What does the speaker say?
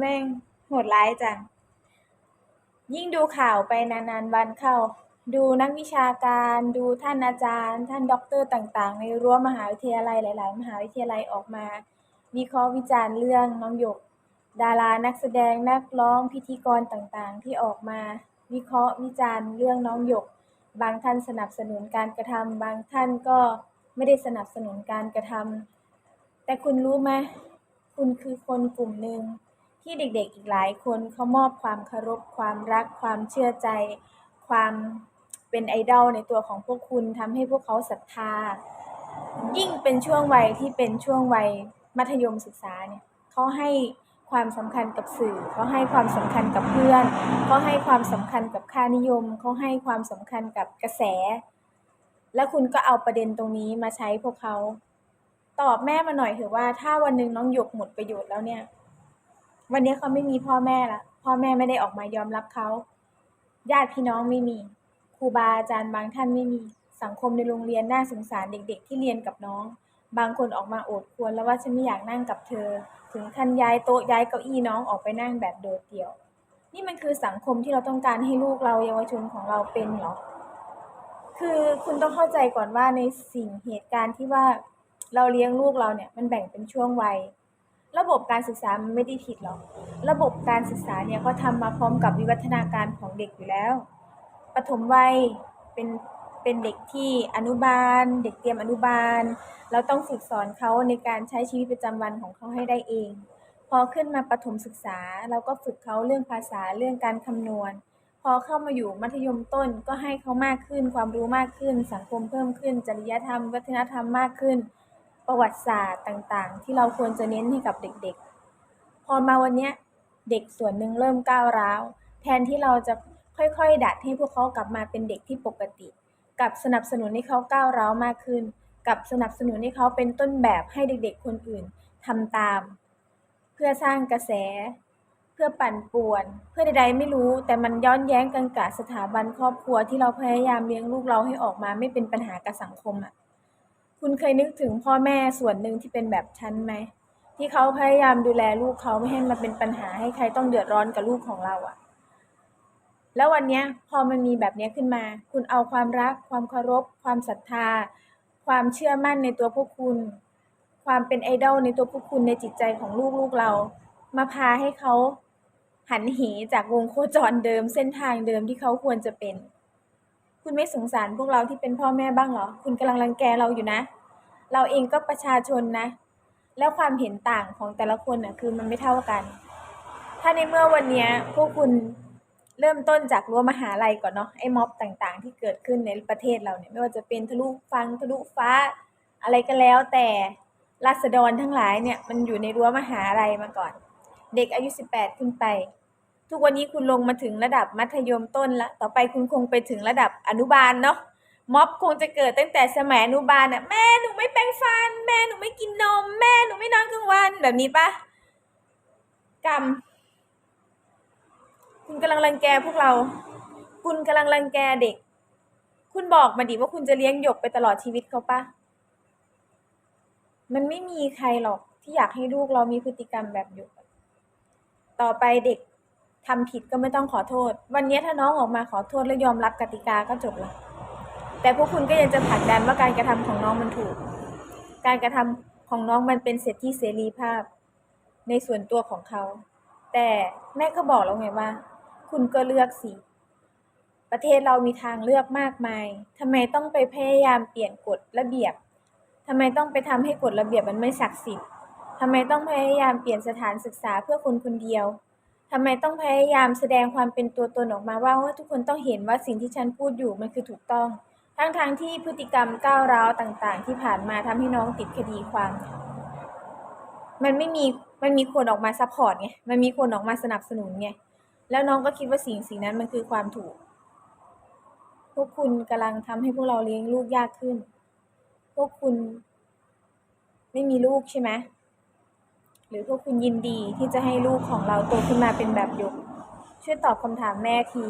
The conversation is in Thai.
แม่งโหดร้ายจัง ยิ่งดูข่าวไปนานๆวันเข้า ดูนักวิชาการ ดูท่านอาจารย์ ท่านด็อกเตอร์ต่างๆ ในรั้วมหาวิทยาลัยหลาย ๆ มหาวิทยาลัยออกมา วิเคราะห์วิจารณ์เรื่องน้องหยก ดารานักแสดงนักร้องพิธีกรต่างๆ ที่ออกมา วิเคราะห์วิจารณ์เรื่องน้องหยก บางท่านสนับสนุนการกระทำบางท่านก็ไม่ได้สนับสนุนการกระทำแต่คุณรู้ไหมคุณคือคนกลุ่มหนึ่ง ที่เด็กๆอีกหลายคนเขามอบความเคารพความรัก ความเชื่อใจ ความเป็นไอดอลในตัวของพวกคุณทำให้พวกเขาศรัทธา ยิ่งเป็นช่วงวัยที่เป็นช่วงวัยมัธยมศึกษาเนี่ยเขาให้ความสำคัญกับสื่อเขาให้ความสำคัญกับเพื่อนเขาให้ความสำคัญกับค่านิยมเขาให้ความสำคัญกับกระแส แล้วคุณก็เอาประเด็นตรงนี้มาใช้พวกเขา ตอบแม่มาหน่อยเถอะว่าถ้าวันหนึ่งน้องหยกหมดประโยชน์แล้วเนี่ย วันนี้เขาไม่มีพ่อแม่ละพ่อแม่ไม่ได้ออกมายอมรับเขา ญาติพี่น้องไม่มี ครูบาอาจารย์บางท่านไม่มี สังคมในโรงเรียนน่าสงสารเด็ก ๆ ที่เรียนกับน้อง บางคนออกมาโอดควญแล้วว่าฉันไม่อยากนั่งกับเธอ ถึงขั้นย้ายโต๊ะย้ายเก้าอี้น้องออกไปนั่งแบบโดดเดี่ยว นี่มันคือสังคมที่เราต้องการให้ลูกเราเยาวชนของเราเป็นเหรอ คือคุณต้องเข้าใจก่อนว่าในสิ่งเหตุการณ์ที่ว่าเราเลี้ยงลูกเราเนี่ยมันแบ่งเป็นช่วงวัย ระบบการศึกษามันไม่ได้ผิดหรอก ระบบการศึกษาเนี่ยเขาทำมาพร้อมกับวิวัฒนาการของเด็กอยู่แล้ว ปฐมวัยเป็นเป็นเด็กที่อนุบาล เด็กเตรียมอนุบาล เราต้องฝึกสอนเขาในการใช้ชีวิตประจำวันของเขาให้ได้เอง พอขึ้นมาประถมศึกษา เราก็ฝึกเขาเรื่องภาษาเรื่องการคำนวณ พอเข้ามาอยู่มัธยมต้นก็ให้เขามากขึ้น ความรู้มากขึ้น สังคมเพิ่มขึ้น จริยธรรม วัฒนธรรมมากขึ้น ประวัติศาสตร์ต่างๆ ที่เราควรจะเน้นให้กับเด็กๆ พอมาวันนี้เด็กส่วนหนึ่งเริ่มก้าวร้าว แทนที่เราจะค่อยๆ ดัดให้พวกเขากลับมาเป็นเด็กที่ปกติ กับสนับสนุนให้เขาก้าวร้าวมากขึ้น กับสนับสนุนให้เขาเป็นต้นแบบให้เด็กๆ คนอื่นทำตาม เพื่อสร้างกระแส เพื่อปั่นป่วน เพื่อใดๆไม่รู้ แต่มันย้อนแย้งกันกับสถาบันครอบครัวที่เราพยายามเลี้ยงลูกเราให้ออกมาไม่เป็นปัญหากับสังคมอะ คุณเคยนึกถึงพ่อแม่ส่วนหนึ่งที่เป็นแบบฉันไหม ที่เขาพยายามดูแลลูกเขาไม่ให้มันเป็นปัญหาให้ใครต้องเดือดร้อนกับลูกของเราอะแล้ววันนี้พอมันมีแบบนี้ขึ้นมา คุณเอาความรัก ความเคารพ ความศรัทธา ความเชื่อมั่นในตัวพวกคุณ ความเป็นไอดอลในตัวพวกคุณในจิตใจของลูกลูกเรา มาพาให้เขาหันเหจากวงโคจรเดิมเส้นทางเดิมที่เขาควรจะเป็น คุณไม่สงสารพวกเราที่เป็นพ่อแม่บ้างเหรอ คุณกำลังรังแกเราอยู่นะ เราเองก็ประชาชนนะ แล้วความเห็นต่างของแต่ละคนน่ะคือมันไม่เท่ากัน ถ้าในเมื่อวันนี้พวกคุณเริ่มต้นจากรั้วมหาลัยก่อนเนาะไอ้ม็อบต่างๆ ที่เกิดขึ้นในประเทศเราเนี่ยไม่ว่าจะเป็นทะลุฟังทะลุฟ้า อะไรก็แล้วแต่ราษฎรทั้งหลายเนี่ยมันอยู่ในรั้วมหาลัยมาก่อน เด็กอายุ 18 ขึ้นไป ทุกวันนี้คุณลงมาถึงระดับมัธยมต้นละต่อไปคุณคงไปถึงระดับอนุบาลเนาะม็อบคงจะเกิดตั้งแต่สมัยอนุบาลน่ะแม่หนูไม่แปรงฟัน แม่หนูไม่กินนม แม่หนูไม่นอนกลางวันแบบนี้ปะกรรมคุณกำลังรังแกพวกเรา คุณกำลังรังแกเด็ก คุณบอกมาดิว่าคุณจะเลี้ยงหยกไปตลอดชีวิตเขาปะมันไม่มีใครหรอกที่อยากให้ลูกเรามีพฤติกรรมแบบหยก ต่อไปเด็ก ทำผิดก็ไม่ต้องขอโทษ วันนี้ถ้าน้องออกมาขอโทษและยอมรับกติกาก็จบละแต่พวกคุณก็ยังจะผลักดันว่าการกระทำของน้องมันถูก การกระทำของน้องมันเป็นสิทธิเสรีภาพ ในส่วนตัวของเขา แต่แม่ก็บอกแล้วไงว่า คุณก็เลือกสิประเทศเรามีทางเลือกมากมายทำไมต้องไปพยายามเปลี่ยนกฎระเบียบทำไมต้องไปทำให้กฎระเบียบมันไม่ศักดิ์สิทธิ์ทำไมต้องพยายามเปลี่ยนสถานศึกษาเพื่อคนคนเดียว ทำไมต้องพยายามแสดงความเป็นตัวตนออกมาว่าว่าทุกคนต้องเห็นว่าสิ่งที่ฉันพูดอยู่มันคือถูกต้อง ทั้งทางๆที่พฤติกรรมก้าวร้าวต่างๆ ที่ผ่านมาทำให้น้องติดคดีความ มันไม่มีมันมีคนออกมาซัพพอร์ตไง มันมีคนออกมาสนับสนุนไง แล้วน้องก็คิดว่าสิ่งสิ่งนั้นมันคือความถูก พวกคุณกำลังทำให้พวกเราเลี้ยงลูกยากขึ้น พวกคุณไม่มีลูกใช่ไหม หรือพวกคุณยินดีที่จะให้ลูกของเราโตขึ้นมาเป็นแบบหยกช่วยตอบคำถามแม่ที